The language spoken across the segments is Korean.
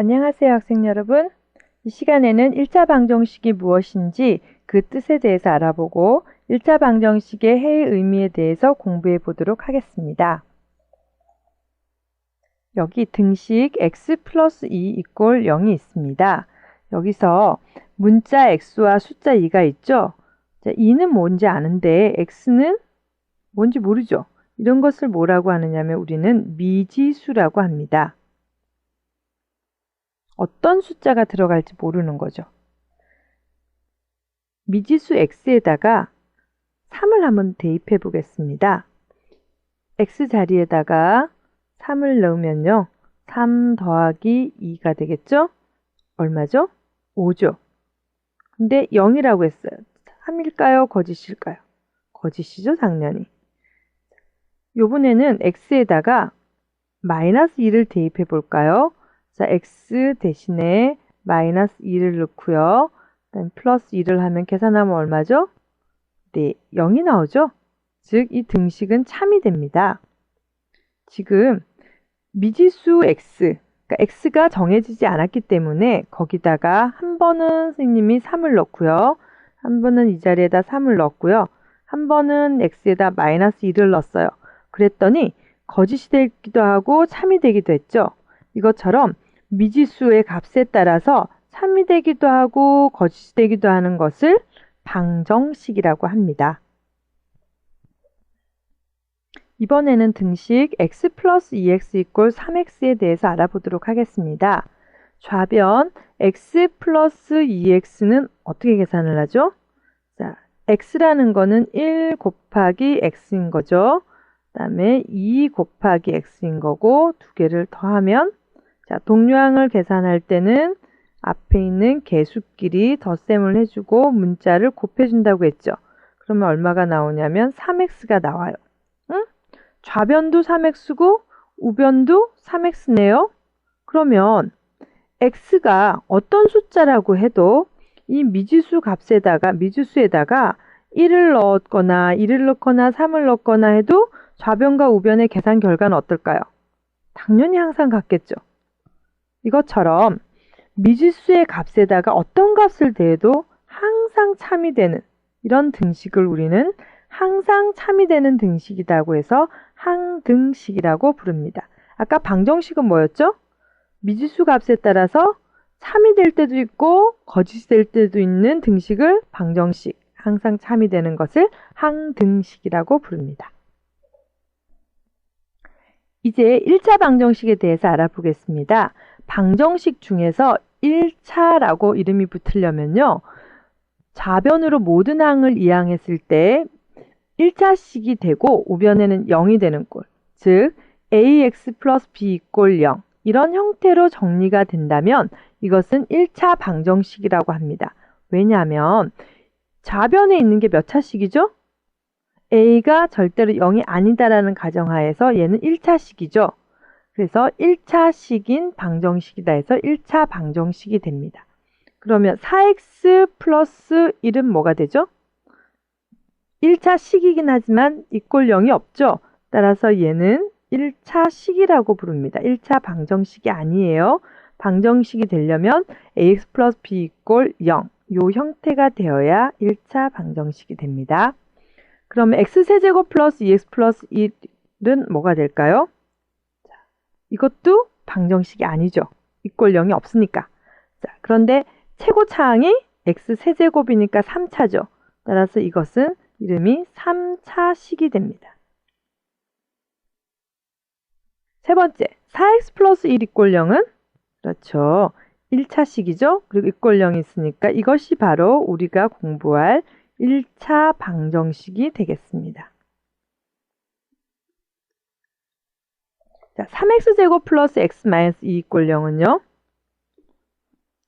안녕하세요, 학생 여러분. 이 시간에는 1차 방정식이 무엇인지 그 뜻에 대해서 알아보고 1차 방정식의 해의 의미에 대해서 공부해 보도록 하겠습니다. 여기 등식 x 플러스 2 이꼴 0이 있습니다. 여기서 문자 x와 숫자 2가 있죠? 자, 2는 뭔지 아는데 x는 뭔지 모르죠? 이런 것을 뭐라고 하느냐면 우리는 미지수라고 합니다. 어떤 숫자가 들어갈지 모르는 거죠. 미지수 x에다가 3을 한번 대입해 보겠습니다. x 자리에다가 3을 넣으면요. 3 더하기 2가 되겠죠? 얼마죠? 5죠. 근데 0이라고 했어요. 3일까요? 거짓일까요? 거짓이죠, 당연히. 요번에는 x에다가 마이너스 2를 대입해 볼까요? 자, x 대신에 마이너스 2를 넣고요. 그다음 플러스 2를 하면 계산하면 얼마죠? 네, 0이 나오죠? 즉, 이 등식은 참이 됩니다. 지금 미지수 x, 그러니까 x가 정해지지 않았기 때문에 거기다가 한 번은 선생님이 3을 넣고요. 한 번은 이 자리에다 3을 넣었고요. 한 번은 x에다 마이너스 2를 넣었어요. 그랬더니 거짓이 되기도 하고 참이 되기도 했죠. 이것처럼 미지수의 값에 따라서 참이 되기도 하고 거짓이 되기도 하는 것을 방정식이라고 합니다. 이번에는 등식 x 플러스 2x 이꼴 3x에 대해서 알아보도록 하겠습니다. 좌변 x 플러스 2x는 어떻게 계산을 하죠? 자, x라는 거는 1 곱하기 x인 거죠. 그 다음에 2 곱하기 x인 거고 두 개를 더하면 자, 동류항을 계산할 때는 앞에 있는 개수끼리 덧셈을 해주고 문자를 곱해준다고 했죠. 그러면 얼마가 나오냐면 3x가 나와요. 응? 좌변도 3x고 우변도 3x네요. 그러면 x가 어떤 숫자라고 해도 이 미지수 값에다가 미지수에다가 1을 넣었거나 2를 넣거나 3을 넣거나 해도 좌변과 우변의 계산 결과는 어떨까요? 당연히 항상 같겠죠. 이것처럼 미지수의 값에다가 어떤 값을 대도 항상 참이 되는 이런 등식을 우리는 항상 참이 되는 등식이라고 해서 항등식이라고 부릅니다. 아까 방정식은 뭐였죠? 미지수 값에 따라서 참이 될 때도 있고 거짓이 될 때도 있는 등식을 방정식, 항상 참이 되는 것을 항등식이라고 부릅니다. 이제 1차 방정식에 대해서 알아보겠습니다. 방정식 중에서 1차라고 이름이 붙으려면요. 좌변으로 모든 항을 이항했을 때 1차식이 되고 우변에는 0이 되는 꼴. 즉 ax 플러스 b 이꼴 0 이런 형태로 정리가 된다면 이것은 1차 방정식이라고 합니다. 왜냐하면 좌변에 있는 게 몇 차식이죠? a가 절대로 0이 아니다라는 가정하에서 얘는 1차식이죠. 그래서 1차식인 방정식이다 해서 1차 방정식이 됩니다. 그러면 4x 플러스 1은 뭐가 되죠? 1차식이긴 하지만 이꼴 0이 없죠. 따라서 얘는 1차식이라고 부릅니다. 1차 방정식이 아니에요. 방정식이 되려면 ax 플러스 b 이꼴 0. 요 형태가 되어야 1차 방정식이 됩니다. 그러면 x세제곱 플러스 2x 플러스 1은 뭐가 될까요? 이것도 방정식이 아니죠. 이꼴 0이 없으니까. 자, 그런데 최고 차항이 x 세제곱이니까 3차죠. 따라서 이것은 이름이 3차식이 됩니다. 세 번째, 4x 플러스 1 이꼴 0은 그렇죠. 1차식이죠. 그리고 이꼴 0이 있으니까 이것이 바로 우리가 공부할 1차 방정식이 되겠습니다. 자, 3x제곱 플러스 x 마이너스 2 이꼴 0은요.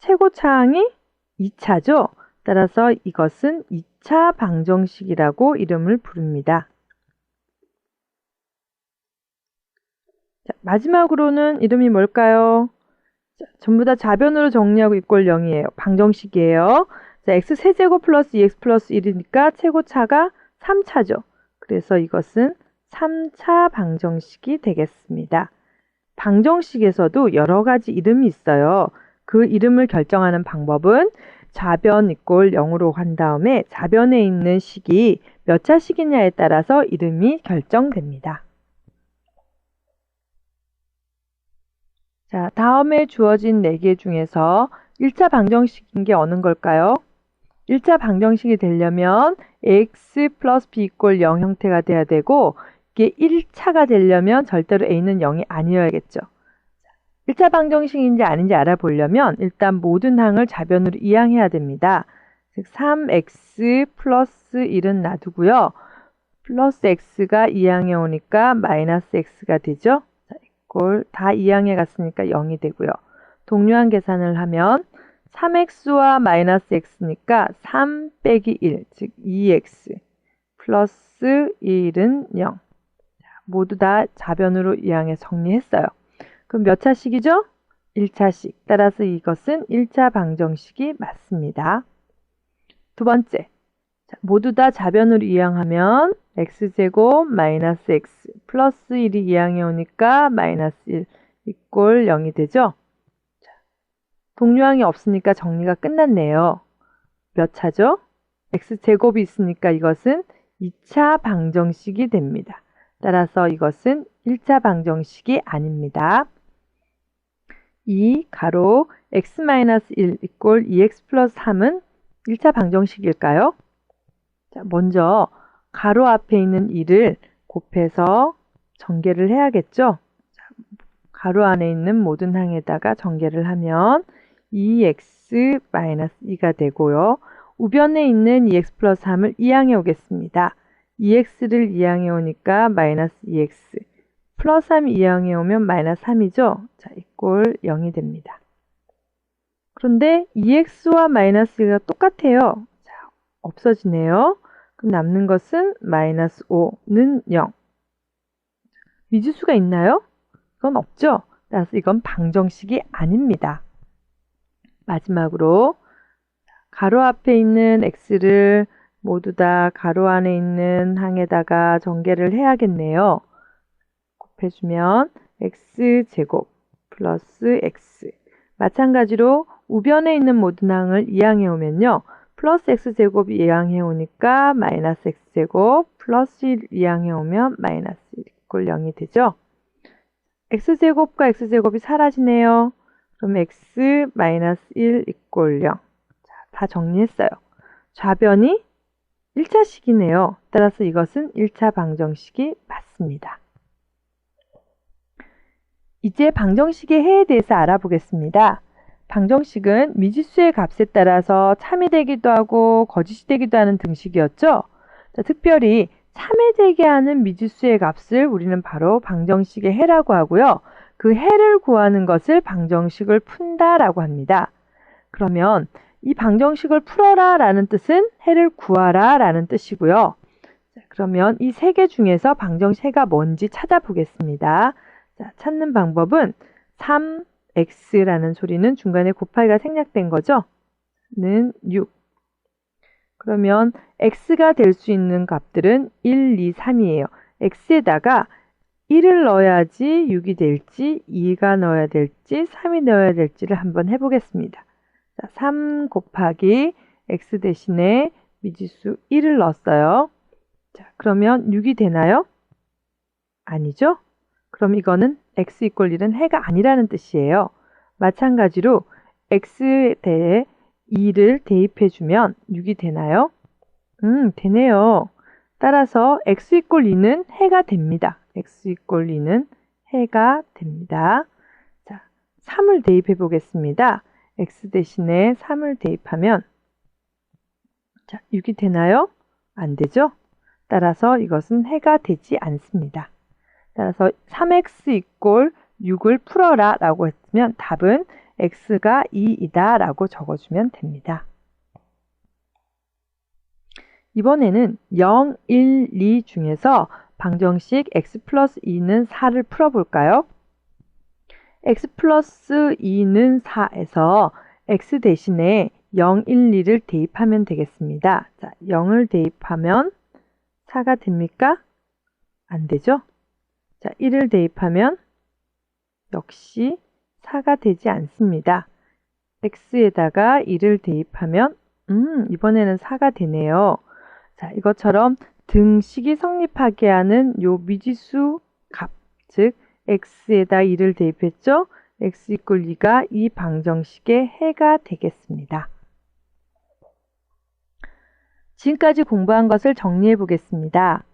최고차항이 2차죠. 따라서 이것은 2차 방정식이라고 이름을 부릅니다. 자, 마지막으로는 이름이 뭘까요? 자, 전부 다 좌변으로 정리하고 이꼴 0이에요. 방정식이에요. 자, x 세제곱 플러스 2x 플러스 1이니까 최고차가 3차죠. 그래서 이것은 3차 방정식이 되겠습니다. 방정식에서도 여러 가지 이름이 있어요. 그 이름을 결정하는 방법은 좌변 이꼴 0으로 한 다음에 좌변에 있는 식이 몇 차식이냐에 따라서 이름이 결정됩니다. 자, 다음에 주어진 4개 중에서 1차 방정식인 게 어느 걸까요? 1차 방정식이 되려면 x 플러스 b 이꼴 0 형태가 돼야 되고 이게 1차가 되려면 절대로 a는 0이 아니어야겠죠. 1차 방정식인지 아닌지 알아보려면 일단 모든 항을 좌변으로 이항해야 됩니다. 즉 3x 플러스 1은 놔두고요. 플러스 x가 이항해 오니까 마이너스 x가 되죠. 이꼴 다 2항에 갔으니까 0이 되고요. 동류한 계산을 하면 3x와 마이너스 x니까 3 빼기 1, 즉 2x 플러스 1은 0. 모두 다 좌변으로 이항해 정리했어요. 그럼 몇 차식이죠? 1차식. 따라서 이것은 1차 방정식이 맞습니다. 두 번째. 모두 다 좌변으로 이항하면 x제곱 마이너스 x 플러스 1이 이항해 오니까 마이너스 1 이꼴 0이 되죠? 동류항이 없으니까 정리가 끝났네요. 몇 차죠? x제곱이 있으니까 이것은 2차 방정식이 됩니다. 따라서 이것은 1차 방정식이 아닙니다. 2 가로 x-1 이꼴 2x 플러스 3은 1차 방정식일까요? 자, 먼저 가로 앞에 있는 2를 곱해서 전개를 해야겠죠? 자, 가로 안에 있는 모든 항에다가 전개를 하면 2x-2가 되고요. 우변에 있는 2x 플러스 3을 이항해 오겠습니다. 2x를 이항해 오니까 마이너스 2x 플러스 3 이항해 오면 마이너스 3이죠. 자, 이꼴 0이 됩니다. 그런데 2x와 마이너스 가 똑같아요. 자, 없어지네요. 그럼 남는 것은 마이너스 5는 0. 미지수가 있나요? 그건 없죠. 따라서 이건 방정식이 아닙니다. 마지막으로 가로 앞에 있는 x를 모두 다 가로 안에 있는 항에다가 전개를 해야겠네요. 곱해주면 x제곱 플러스 x 마찬가지로 우변에 있는 모든 항을 이항해 오면요. 플러스 x제곱이 이항해 오니까 마이너스 x제곱 플러스 1 이항해 오면 마이너스 1 이꼴 0이 되죠. x제곱과 x제곱이 사라지네요. 그럼 x 마이너스 1 이꼴 0. 자, 다 정리했어요. 좌변이 1차식이네요. 따라서 이것은 1차 방정식이 맞습니다. 이제 방정식의 해에 대해서 알아보겠습니다. 방정식은 미지수의 값에 따라서 참이 되기도 하고 거짓이 되기도 하는 등식이었죠. 자, 특별히 참여되게 하는 미지수의 값을 우리는 바로 방정식의 해라고 하고요. 그 해를 구하는 것을 방정식을 푼다라고 합니다. 그러면 이 방정식을 풀어라 라는 뜻은 해를 구하라 라는 뜻이고요. 자, 그러면 이 세 개 중에서 방정식가 뭔지 찾아보겠습니다. 자, 찾는 방법은 3x라는 소리는 중간에 곱하기가 생략된 거죠? 는 6. 그러면 x가 될 수 있는 값들은 1, 2, 3이에요. x에다가 1을 넣어야지 6이 될지 2가 넣어야 될지 3이 넣어야 될지를 한번 해보겠습니다. 자, 3 곱하기 x 대신에 미지수 1을 넣었어요. 자, 그러면 6이 되나요? 아니죠? 그럼 이거는 x 이꼴 1은 해가 아니라는 뜻이에요. 마찬가지로 x에 대해 2를 대입해주면 6이 되나요? 음, 되네요. 따라서 x 이꼴 2는 해가 됩니다. x 이꼴 2는 해가 됩니다. 자, 3을 대입해 보겠습니다. X 대신에 3을 대입하면 자, 6이 되나요? 안 되죠? 따라서 이것은 해가 되지 않습니다. 따라서 3x 이꼴 6을 풀어라 라고 했으면 답은 x가 2이다 라고 적어주면 됩니다. 이번에는 0, 1, 2 중에서 방정식 x 플러스 2는 4를 풀어볼까요? X 플러스 2는 4에서 x 대신에 0, 1, 2를 대입하면 되겠습니다. 자, 0을 대입하면 4가 됩니까? 안 되죠? 자, 1을 대입하면 역시 4가 되지 않습니다. x에다가 2를 대입하면 음, 이번에는 4가 되네요. 자, 이것처럼 등식이 성립하게 하는 요 미지수 값, 즉 x에다 2를 대입했죠? x 이꼴 2가 이 방정식의 해가 되겠습니다. 지금까지 공부한 것을 정리해 보겠습니다.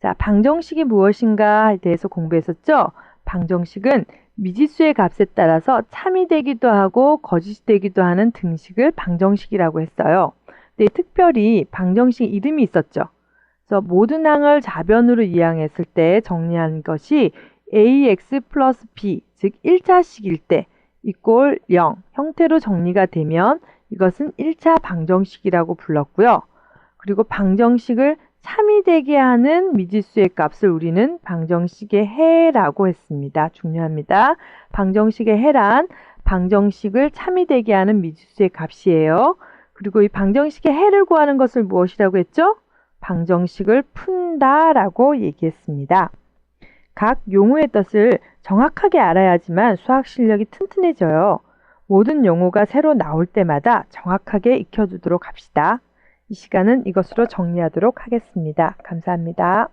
자, 방정식이 무엇인가에 대해서 공부했었죠? 방정식은 미지수의 값에 따라서 참이 되기도 하고 거짓이 되기도 하는 등식을 방정식이라고 했어요. 근데 특별히 방정식 이름이 있었죠. 그래서 모든 항을 자변으로 이항했을 때 정리한 것이 ax 플러스 b, 즉 1차식일 때 이꼴 0 형태로 정리가 되면 이것은 1차 방정식이라고 불렀고요. 그리고 방정식을 참이 되게 하는 미지수의 값을 우리는 방정식의 해라고 했습니다. 중요합니다. 방정식의 해란 방정식을 참이 되게 하는 미지수의 값이에요. 그리고 이 방정식의 해를 구하는 것을 무엇이라고 했죠? 방정식을 푼다라고 얘기했습니다. 각 용어의 뜻을 정확하게 알아야지만 수학 실력이 튼튼해져요. 모든 용어가 새로 나올 때마다 정확하게 익혀두도록 합시다. 이 시간은 이것으로 정리하도록 하겠습니다. 감사합니다.